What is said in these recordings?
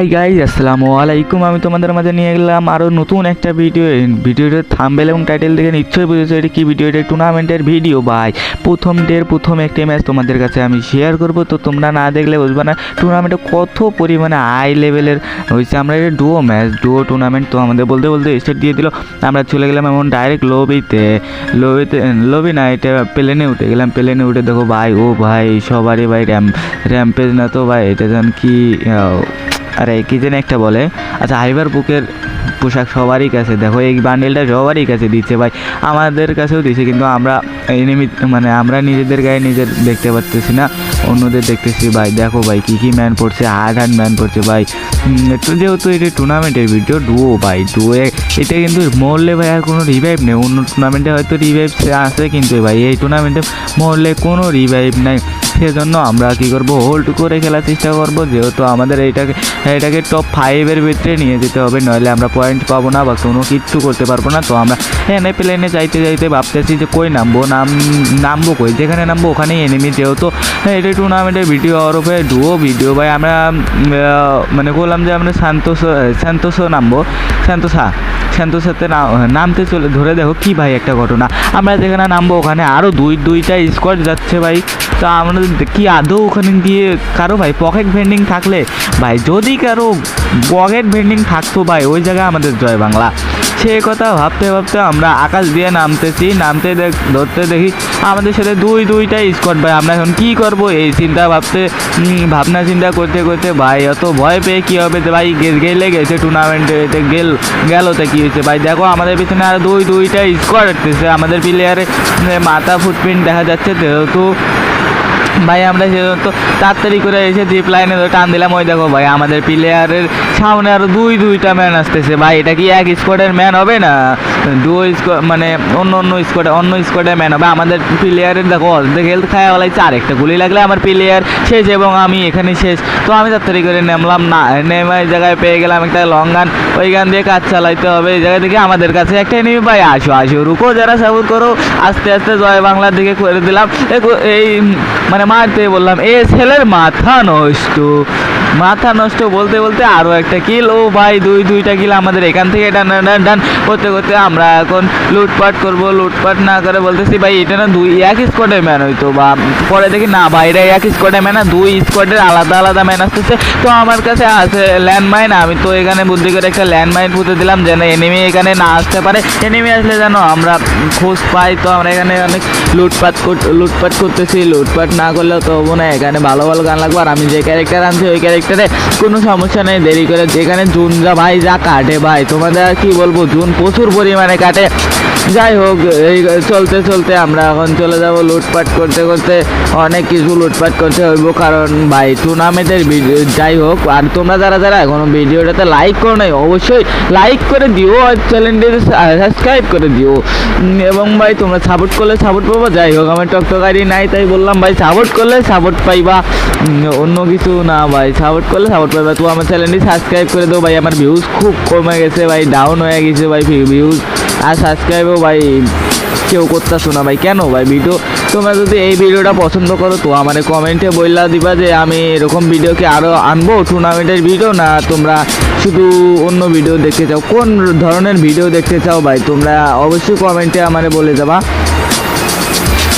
Hi guys আসসালামু আলাইকুম। আমি তোমাদের মাঝে নিয়ে গেলাম আরও নতুন একটা ভিডিও ভিডিওটার থাম্বেল এবং টাইটেল দেখে নিশ্চয়ই বুঝেছ এটা কি ভিডিও এটা টুর্নামেন্টের ভিডিও ভাই। প্রথম ডের প্রথম একটি ম্যাচ তোমাদের কাছে আমি শেয়ার করব। তো তোমরা না দেখলে বুঝবে না টুর্নামেন্টে কত পরিমাণে হাই লেভেলের হয়েছে। আমরা এটা ডুয়ো ম্যাচ ডুয়ো টুর্নামেন্ট তো আমাদের বলতে বলতে স্টেট দিয়ে দিল। আমরা চলে গেলাম এমন ডাইরেক্ট লবিতে লবিতে লবি না, এটা প্লেনে উঠে গেলাম। প্লেনে উঠে দেখো ভাই, ও ভাই, সবারই ভাই র্যাম র্যাম্পেজ না তো ভাই, এটা যেন কি আরে, কি যেন একটা বলে। আচ্ছা হাইবার বুকের পোশাক সবারই কাছে। দেখো, এই বান্ডেলটা সবারই কাছে দিচ্ছে ভাই। আমাদের কাছেও দিচ্ছে, কিন্তু আমরা এনিমি মানে আমরা নিজেদের গায়ে নিজের দেখতে পারতেছি না, অন্যদের দেখতেছি ভাই। দেখো ভাই, কী কী ম্যান পড়ছে হার্ড হার্ড ম্যান পড়ছে ভাই। তো যেহেতু এটা টুর্নামেন্টের ভিডিও ডুও ভাই ডুও এটা কিন্তু মরলে ভাই আর কোনো রিভাইভ নেই। অন্য টুর্নামেন্টে হয়তো রিভাইভ আছে কিন্তু ভাই, এই টুর্নামেন্টে মরলে কোনো রিভাইভ নাই। সেজন্য আমরা কি করব? হোল্ড করে খেলার চেষ্টা করব। যেহেতু আমাদের এইটাকে এটাকে টপ ফাইভের ভিতরে নিয়ে যেতে হবে। নইলে আমরা পয়েন্ট পাবো না বা কোনো কিচ্ছু করতে পারব না। তো আমরা এনে প্লেনে যাইতে যাইতে ভাবতেছি যে কই নামবো? নাম, নামবো কই? যেখানে নামবো ওখানেই এনিমি যেহেতু এটা টুর্নামেন্টের ভিডিও ওরফে ডুও ভিডিও ভাই, আমরা মানে বললাম যে আমরা সান্তোস সান্তোসও নামবো। সান্তোসা সান্তোসাতে নামতে চলে, ধরে দেখো কি ভাই একটা ঘটনা। আমরা যেখানে নামবো ওখানে আরও দুই, দুইটা স্কোয়াড যাচ্ছে ভাই। তো আমরা কি আদৌ ওখানে দিয়ে কারও ভাই পকেট ভেন্ডিং থাকলে? ভাই, যদি কারও পকেট ভেন্ডিং থাকতো ভাই, ওই জায়গায় আমাদের জয় বাংলা। সে কথা ভাবতে ভাবতে আমরা আকাশ দিয়ে নামতেছি, নামতে দেখ ধরতে দেখি আমাদের সাথে দুই দুইটা স্কট ভাই। আমরা এখন কী করব? এই চিন্তা ভাবতে ভাবনা চিন্তা করতে করতে ভাই অত ভয় পেয়ে কী হবে ভাই গেলে গেছে টুর্নামেন্টে গেল গেল তো কী হয়েছে? ভাই, দেখো আমাদের পিছনে আর দুই দুইটা স্কোয়াড আসতেছে আমাদের প্লেয়ারে মাথা ফুটপ্রিন্ট দেখা যাচ্ছে। যেহেতু ভাই, আমরা সেহেতু তাড়াতাড়ি করে এসে জিপ লাইনে ধরে টান দিলাম, ওই দেখো ভাই, আমাদের প্লেয়ারের সামনে আরও দুই, দুইটা ম্যান আসতেছে। ভাই, এটা কি এক স্কোয়াডের ম্যান হবে না? দু স্কোয়াড মানে অন্য অন্য স্কোয়াডে অন্য স্কোয়াডের ম্যান হবে। আমাদের প্লেয়ারের দেখো, অর্ধেক হেলথ খায় বলাইছে আরেকটা গুলি লাগলে আমার প্লেয়ার শেষ এবং আমি এখানে শেষ। তো আমি তাড়াতাড়ি করে নামলাম, না, নেমে জায়গায় পেয়ে গেলাম একটা লং গান ওই গান দিয়ে কাজ চালাইতে হবে। এই জায়গা থেকে আমাদের কাছে একটা এনিমি ভাই, আসো আসো, রুকো, যারা সাপোর্ট করো। আস্তে আস্তে জয় বাংলার দিকে করে দিলাম। এই মানে মারতে বললাম এ ছেলের মাথা নষ্ট। মাথা নষ্ট বলতে বলতে আরও একটা কিল ও ভাই, দুই, দুইটা কিল আমাদের এখান থেকে ডান ডান ডান করতে করতে আমরা এখন লুটপাট করব, লুটপাট না করে বলতেছি, ভাই, এটা না দুই, এক স্কোয়াডের ম্যান হইতো, বা পরে দেখি না, ভাই, এটা এক স্কোয়াডের ম্যান না, দুই স্কোয়াডের আলাদা আলাদা ম্যান আসতেছে। তো আমার কাছে আছে ল্যান্ডমাইন আমি তো এখানে বুদ্ধি করে একটা ল্যান্ডমাইন পুঁতে দিলাম, যেন এনিমি এখানে না আসতে পারে। এনিমি আসলে যেন আমরা খোঁজ পাই, তো আমরা এখানে অনেক লুটপাট লুটপাট করতেছি, লুটপাট না করলে তো হব না এখানে ভালো ভালো গান লাগবে। আর আমি যে ক্যারেক্টার আনছি, ওই ক্যারেক্টারে কোনো সমস্যা নেই, দেরি করে যেখানে জুন যা ভাই যা কাটে ভাই। তোমাদের আর কি বলব, জুন প্রচুর পরিমাণে কাটে। যাই হোক, এই চলতে চলতে আমরা এখন চলে যাব লুটপাট করতে করতে। অনেক কিছু লুটপাট করতে হইব, কারণ ভাই টুর্নামেন্টের যাই হোক, আর তোমরা যারা যারা এখনও ভিডিওটাতে লাইক করো নাই, অবশ্যই লাইক করে দিও আর চ্যানেলটিতে সাবস্ক্রাইব করে দিও। এবং ভাই তোমরা সাপোর্ট করলে সাপোর্ট পাবো। যাই হোক, আমার টকটকারি নাই, তাই বললাম, ভাই সাপোর্ট করলে সাপোর্ট পাইবা। অন্য কিছু না ভাই। সাপোর্ট করলে সাপোর্ট পাইবা তো আমার চ্যানেলটি সাবস্ক্রাইব করে দাও ভাই। আমার ভিউজ খুব কমে গেছে ভাই ডাউন হয়ে গেছে ভাই ভিউজ আর সাবস্ক্রাইবও ভাই, কেউ করতেছো না ভাই। কেন ভাই ভিডিও তোমরা যদি এই ভিডিওটা পছন্দ করো, তো আমার কমেন্টে বললা দিবা যে আমি এরকম ভিডিওকে আরও আনব টুর্নামেন্টের ভিডিও না, তোমরা শুধু অন্য ভিডিও দেখতে চাও। কোন ধরনের ভিডিও দেখতে চাও ভাই? তোমরা অবশ্যই কমেন্টে আমারে বলে যাবা।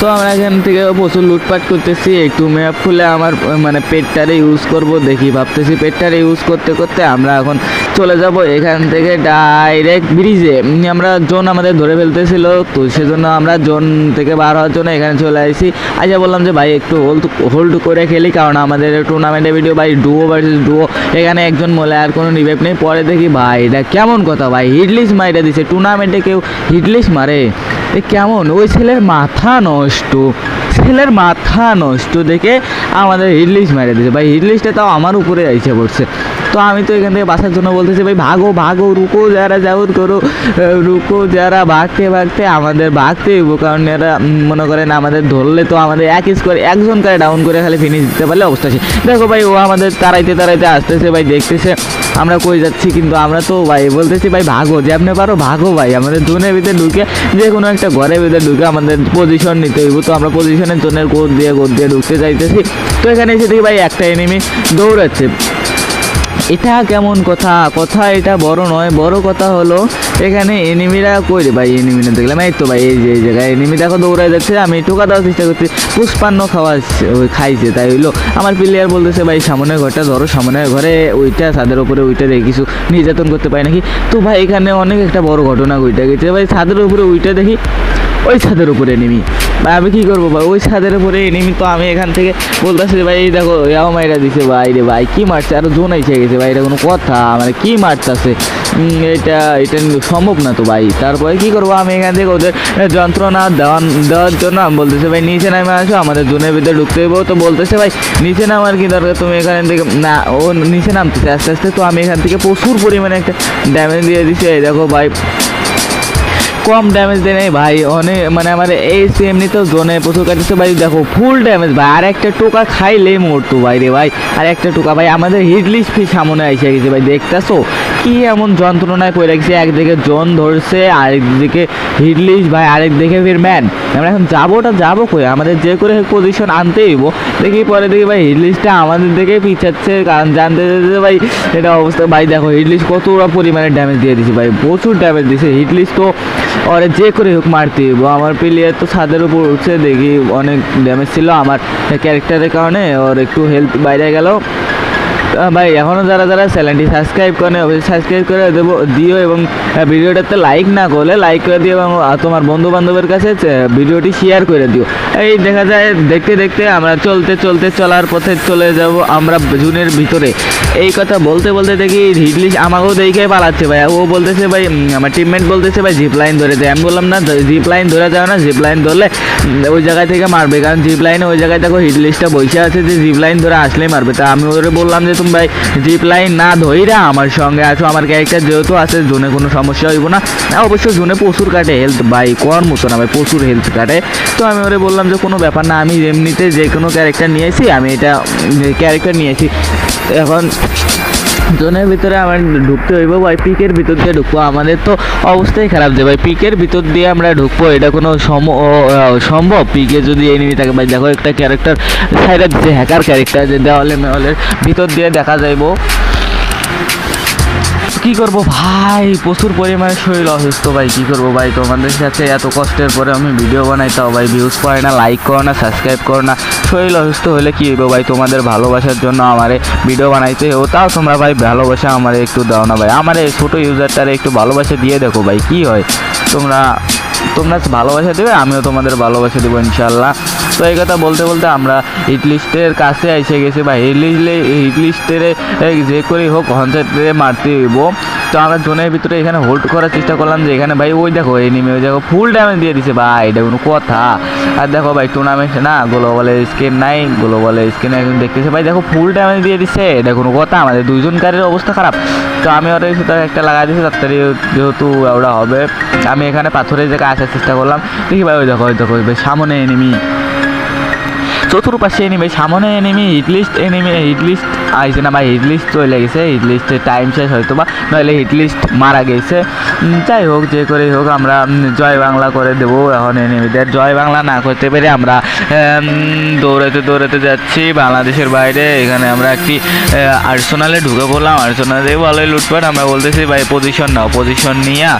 তো আমরা এখান থেকে প্রচুর লুটপাট করতেছি, একটু ম্যাপ খুলে আমার মানে পেটটারে ইউজ করব, দেখি ভাবতেছি পেটটারে ইউজ করতে করতে আমরা এখন চলে যাব এখান থেকে ডাইরেক্ট ব্রিজে আমরা জোন আমাদের ধরে ফেলতেছিল, তো সেজন্য আমরা জোন থেকে বার হওয়ার জন্য এখানে চলে আসি আচ্ছা বললাম যে, ভাই, একটু হোল্ড হোল্ড করে খেলি, কারণ আমাদের টুর্নামেন্টের ভিডিও ভাই ডুও ভার্সেস ডুও এখানে একজন মলে আর কোনো রিভেপ নেই। পরে দেখি, ভাই, এটা কেমন কথা, ভাই হিটলিস মাইরে দিছে। টুর্নামেন্টে কেউ হিটলিস মারে? এ কেমন? ওই ছেলের মাথা নষ্ট, ছেলের মাথা নষ্ট দেখে আমাদের ইডলিশ মেরে দিয়েছে। ভাই ইডলিশটা তাও আমার উপরে আইসে পড়ছে। তো আমি তো এখান থেকে বাসার জন্য বলতেছি, ভাই, ভাগো ভাগো, রুকো যারা, যাউর করো রুকো যারা, ভাগতে ভাগতে, আমাদের ভাগতে হইব। কারণ এরা মনে করেন আমাদের ধরলে তো আমাদের এক স্কোয়ার একজন করে ডাউন করে খালি ফিনিশ দিতে পারলে অবস্থা দেখো ভাই, ও আমাদের তাড়াইতে তাড়াইতে আসতেছে ভাই, দেখতেছে আমরা কই যাচ্ছি, কিন্তু আমরা তো ভাই বলতেছি, ভাই, ভাগো যে আপনি পারো ভাগো ভাই। আমাদের জোনের ভিতরে ঢুকে যে কোনো একটা ঘরের ভিতরে ঢুকে আমাদের পজিশন নিতে হইব। তো আমরা পজিশনের জোনের কোড দিয়ে কোড দিয়ে ঢুকতে চাইতেছি তো এখানে এসে দেখি ভাই, একটা এনিমি দৌড়াচ্ছে। এটা কেমন কথা? কথা এটা বড় নয়, বড় কথা হলো এখানে এনিমিরা কই রে ভাই? এনিমিরা দেখলাম। এই তো ভাই, এই যে, এই জায়গায় এনিমি দেখো দৌড়ায় যাচ্ছে, আমি টোকা দেওয়ার চেষ্টা করছি। পুষ্পান্ন খাওয়া খাইছে, তাই হইল। আমার প্লেয়ার বলতেছে, ভাই, সামনের ঘরটা ধরো, সামনের ঘরে ওইটা, ছাদের উপরে ওইটা দেখে কিছু নির্যাতন করতে পারে নাকি? তো ভাই, এখানে অনেক একটা বড় ঘটনা ঘটে গেছে। ভাই, ছাদের উপরে ওইটা দেখি। ওই ছাদের উপরে এনিমি ভাই, আমি কি করব ভাই? ওই ছাদের উপরে এনিমি তো আমি এখান থেকে বলতেছি ভাই, এই দেখো, ইয়াও মাইরা দিছে, ভাই রে ভাই, কি মারছে? আরও জোন আইসে গেছে, ভাই, এটা কোনো কথা মানে কি মারতেছে? এটা এটা সম্ভব না তো ভাই। তারপরে কি করব? আমি এখান থেকে ওদের যন্ত্রণা দেওয়ান, দেওয়ার জন্য আমি বলতেছে, ভাই, নিচে নামে আসো, আমাদের জোনের ভিতরে ঢুকতে হইব। তো বলতেছে, ভাই, নিচে নামার কি দরকার? তুমি এখান থেকে, না, ও নিচে নামতেছে, আস্তে আস্তে তো আমি এখান থেকে প্রচুর পরিমাণে একটা ড্যামেজ দিয়ে দিছি। এই দেখো ভাই কম ড্যামেজ দেয় নাই ভাই। অনেক মানে আমার এই এমনিতেও জোনে প্রচুর কাটছে ভাই। দেখো ফুল ড্যামেজ ভাই। আর একটা টোকা খাইলেই মরতো ভাই রে ভাই। আর একটা টোকা ভাই, আমাদের হিডলিস ফি সামনে এসে গেছে ভাই। দেখতেছো? কি এমন যন্ত্রণায় পড়ে গেছে? একদিকে জন ধরছে, আরেকদিকে হিট লিস্ট ভাই, আরেকদিকে ফির ম্যান আমরা এখন যাবোটা যাব কই? আমাদের যে করে পজিশন আনতেই হইব। দেখি পরে দেখি ভাই হিডলিসটা আমাদের দিকে পিছাচ্ছে, কারণ জানতে ভাই, এটা অবস্থা। ভাই দেখো হিডলিস কতটা পরিমাণে ড্যামেজ দিয়ে দিছে ভাই, প্রচুর ড্যামেজ দিছে। হিডলিস তো ওরে যে করে হোক মারতে হইব। আমার প্লেয়ার তো ছাদের উপর উঠছে, দেখি অনেক ড্যামেজ ছিল। আমার ক্যারেক্টারের কারণে ওর একটু হেলথ বাইরে গেল। ভাই এখনও যারা যারা চ্যানেলটি সাবস্ক্রাইব করে অবশ্যই সাবস্ক্রাইব করে দেবো, দিও এবং ভিডিওটাতে লাইক না করলে লাইক করে দিও এবং তোমার বন্ধু বান্ধবের কাছে ভিডিওটি শেয়ার করে দিও। এই দেখা যায়, দেখতে দেখতে আমরা চলতে চলতে চলার পথে চলে যাব আমরা জুনের ভিতরে। এই কথা বলতে বলতে দেখি হিটলি আমাকেও দেখে পালাচ্ছে ভাই। ও বলতেছে ভাই আমার টিমমেট বলতেছে ভাই জিপ লাইন ধরে দেয় আমি বললাম, না জিপ লাইন ধরে যাও না জিপ লাইন ধরলে ওই জায়গা থেকে মারবে। কারণ জিপ লাইনে ওই জায়গায় দেখো হিট লিস্টটা বসে আছে যে জিপ লাইন ধরে আসলেই মারবে। তা আমি ওদের বললাম যে ভাই জিপ লাইন না ধইরা আমার সঙ্গে আসো। আমার ক্যারেক্টার যেহেতু আছে জোনে কোনো সমস্যা হইব না। অবশ্য জোনে প্রচুর কাটে হেলথ ভাই, কর মতো না ভাই, প্রচুর হেলথ কাটে। তো আমি ওরে বললাম যে, কোনো ব্যাপার না, আমি এমনিতে যে কোনো ক্যারেক্টার নিয়েছি আমি এটা ক্যারেক্টার নিয়েছি এখন জোনের ভিতরে আমার ঢুকতে হইব, ভাই। পিকের ভিতর দিয়ে ঢুকবো। আমাদের তো অবস্থাই খারাপ যে, ভাই। পিকের ভিতর দিয়ে আমরা ঢুকবো, এটা কোনো সম- সম্ভব। পিকে যদি এনিমি থাকে, ভাই। দেখো একটা ক্যারেক্টার সাইডে যে হ্যাকার ক্যারেক্টার যে দেওয়ালে মেওয়ালের ভিতর দিয়ে দেখা যাইবো। কি করব ভাই? প্রচুর পরিমাণে শরীর অসুস্থ ভাই, কি করব ভাই? তোমাদের সাথে এত কষ্টের পরে আমি ভিডিও বানাই, তাও ভাই ভিউজ পায় না লাইক করো না সাবস্ক্রাইব করো না। শরীর অসুস্থ হলে কি হইব ভাই? তোমাদের ভালোবাসার জন্য আমারে ভিডিও বানাইতে ও তাও তোমরা ভাই ভালোবাসা আমারে একটু দাও না ভাই। আমার এই ছোটো ইউজারটারে একটু ভালোবাসা দিয়ে দেখো ভাই, কি হয়? তোমরা তোমরা ভালোবাসা দেবে, আমিও তোমাদের ভালোবাসা দেবো ইনশাল্লাহ তো এই কথা বলতে বলতে আমরা হিট লিস্টের কাছে এসে গেছি বা হিট লিস্টে হিট লিস্টের যে করেই হোক কনসেপ্টে মারতে হইব। তো আমরা জোনের ভিতরে এখানে হোল্ড করার চেষ্টা করলাম যে এখানে ভাই, ওই দেখো এই নিমে ওই দেখো ফুল ড্যামেজ দিয়ে দিছে ভাই, এটা কোনো কথা। আর দেখো ভাই টুর্নামেন্ট না গ্লোবালের স্কিন নাই গ্লোবালের স্কিন একজন দেখতেছে। ভাই, দেখো ফুল ড্যামেজ দিয়ে দিচ্ছে এটা কোনো কথা, আমাদের দুইজনকারের অবস্থা খারাপ। তো আমি ওর সেটা একটা লাগাই দিয়েছি তাড়াতাড়ি যেহেতু ওরা হবে। আমি এখানে পাথরের জায়গায় আসার চেষ্টা করলাম, দেখি ভাই, ওই দেখো ওই দেখো ভাই, সামনে এনিমি চতুর্পাশে এনিমি সামনে enemy at least least enemy hit আইছে না ভাই হিট লিস্ট চলে গেছে হিট লিস্টের টাইম শেষ হয়তো বা নইলে হিট লিস্ট মারা গেছে। যাই হোক, যে করেই হোক, আমরা জয় বাংলা করে দেবো এখন এনিমিদের জয় বাংলা না করতে পেরে আমরা দৌড়াতে দৌড়াতে যাচ্ছি বাংলাদেশের বাইরে। এখানে আমরা একটি আর্সোনালে ঢুকে পড়লাম। আর্সোনালে ভালোই লুটপাট, আমরা বলতেছি, ভাই পজিশন নাও পজিশন নিয়ে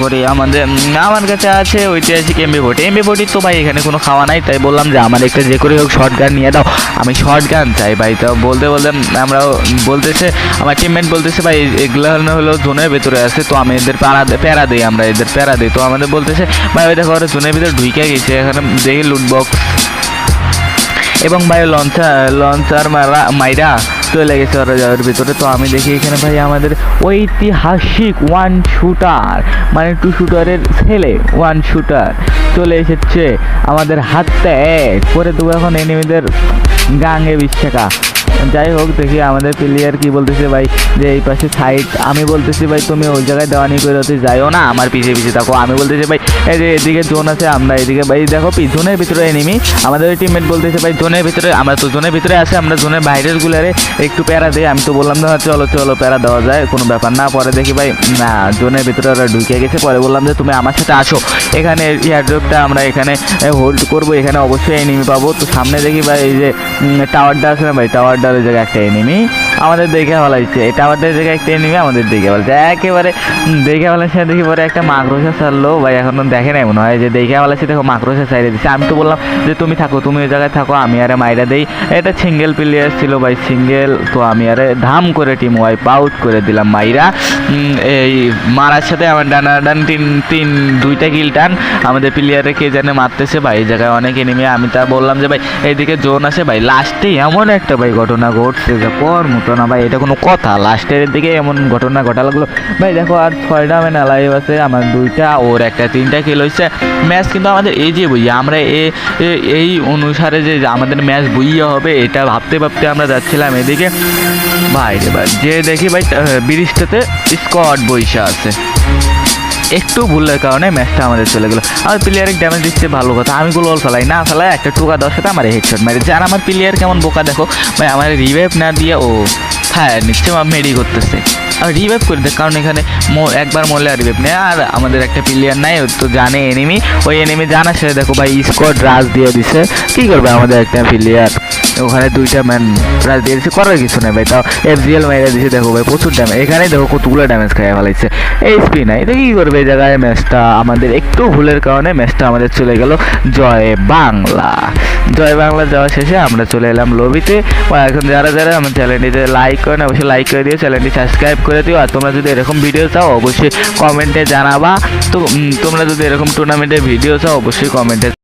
করে আমাদের আমার কাছে আছে ঐতিহাসিক এমবি ফোর্টি এমবি ফোর্টি তো ভাই, এখানে কোনো খাওয়া নাই, তাই বললাম যে, আমার একটা যে করে হোক শর্ট গান নিয়ে দাও। আমি শর্ট গান চাই ভাই। তো বলতে বলতে আমরা বলতেছে, আমার টিমমেট বলতেছে, ভাই, এগুলো হলো জোনের ভেতরে আছে, তো আমি এদের প্যারা প্যারা দিই আমরা, এদের প্যারা দিই। তো আমাদের বলতেছে, ভাই, ওই দেখো জোনের ভিতরে ঢুকে গেছে, এখানে দেখি লুটবক্স এবং ভাই লঞ্চার লঞ্চার মারা, মাইরা চলে গেছে ওরা যাওয়ার ভিতরে। তো আমি দেখি এখানে ভাই, আমাদের ঐতিহাসিক ওয়ান শুটার মানে টু শুটারের ছেলে ওয়ান শুটার চলে এসেছে। আমাদের এক করে দেবো এখন এনিমিদের গাঙে বিশাখা যাই হোক দেখি আমাদের প্লেয়ার কি বলতেছে ভাই, যে এই পাশে সাইড আমি বলতেছি ভাই, তুমি ওই জায়গায় দেওয়ানি করে যাইও না, আমার পিছিয়ে পিছিয়ে থাকো। আমি বলতেছি, ভাই, এই যে এদিকে জোন আছে আমরা এদিকে, ভাই, দেখো জোনের ভিতরে এনিমি আমাদের টিমমেট বলতেছে, ভাই জোনের ভিতরে, আমরা তো জোনের ভিতরে আছে, আমরা জোনের বাইরের গুলারে একটু প্যারা দিই। আমি তো বললাম, না, চলো চলো, প্যারা দেওয়া যায়, কোনো ব্যাপার না। পরে দেখি, ভাই, না জোনের ভিতরে ওরা ঢুকে গেছে। পরে বললাম যে, তুমি আমার সাথে আসো। এখানে এয়ারড্রপটা আমরা এখানে হোল্ড করব, এখানে অবশ্যই এনিমি পাবো। তো সামনে দেখি, ভাই, এই যে টাওয়ারটা আছে না ভাই টাওয়ারটার ওই জায়গায় একটা এনিমি আমাদের দেখে ফেলাইছে এটা আমাদের দেখে একটা এনিমি আমাদের দেখে ফেলছে একেবারে দেখে ফেলাইছে দেখি পরে একটা মাকড়সা ছাড়লো। ভাই, এখনও দেখে নাই মনে হয়। যে দেখে ফেলাইছে দেখো মাকড়সা ছাইড়ে দিচ্ছে আমি তো বললাম যে, তুমি থাকো, তুমি ওই জায়গায় থাকো, আমি আরে মাইরা দেই। এটা সিঙ্গেল প্লেয়ার ছিল ভাই সিঙ্গেল তো আমি আরে ধাম করে টিম ওয়াইপ আউট করে দিলাম মাইরা। এই মারার সাথে আমার ডানা ডান, তিন তিন, দুইটা কিল টান। আমাদের প্লেয়ারে কে জানে মারতেছে ভাই, এই জায়গায় অনেক এনিমি আমি তা বললাম যে, ভাই এইদিকে জোন আছে ভাই। লাস্টে এমন একটা ভাই ঘটনা ঘটছে যে কর মতো না ভাই, এটা কোনো কথা। লাস্টের দিকে এমন ঘটনা ঘটা লাগল ভাই, দেখো, আর ছয়টা ম্যান লাইভ আছে, আমার দুইটা, ওর একটা, তিনটা খেল হয়েছে ম্যাচ কিন্তু আমাদের এই যে বই আমরা এই অনুসারে যে আমাদের ম্যাচ বুঝিয়ে হবে, এটা ভাবতে ভাবতে আমরা যাচ্ছিলাম এদিকে। ভাই যে দেখি, ভাই বিরিশটাতে স্কট বইসা আছে। একটু ভুলের কারণে ম্যাচটা আমাদের চলে গেলো। আমার প্লেয়ারের ড্যামেজ দিচ্ছে ভালো কথা, আমি গোল ফেলাই, না ফেলাই একটা টুকা দশ আমার হেডশট মারি। আর আমার প্লেয়ার কেমন বোকা, দেখো, ভাই, আমার রিভাইভ না দিয়ে ও ফায়ার নিচ্ছে মেডি করতেছে। আর রিভাইভ করে দেখ, কারণ এখানে একবার মরলে আর রিভাইভ নেই। আর আমাদের একটা প্লেয়ার নাই তো জানে এনিমি ওই এনিমি জানা সে দেখো ভাই স্কোয়াড রাজ দিয়ে দিছে। কি করবে আমাদের একটা প্লেয়ার ওখানে দুইটা ম্যান রাজ দিয়ে দিচ্ছে করার কিছু নেই ভাই, তাও এফজিএল মাইরা দিছে দেখো ভাই, প্রচুর ড্যামেজ এখানে দেখো কতগুলো ড্যামেজ খাইয়া ফেলাইছে। এইচপি নাই তো কী করবে এই জায়গায়? ম্যাচটা আমাদের একটু ভুলের কারণে ম্যাচটা আমাদের চলে গেল জয় বাংলা। জয় বাংলা যাওয়া শেষে আমরা চলে এলাম লবিতে। এখন যারা যারা আমার চ্যানেলটিতে লাইক করেন অবশ্যই লাইক করে দিও চ্যানেলটি সাবস্ক্রাইব করে দিও। আর তোমরা যদি এরকম ভিডিও চাও, অবশ্যই কমেন্টে জানাবা। তো তোমরা যদি এরকম টুর্নামেন্টের ভিডিও চাও, অবশ্যই কমেন্টে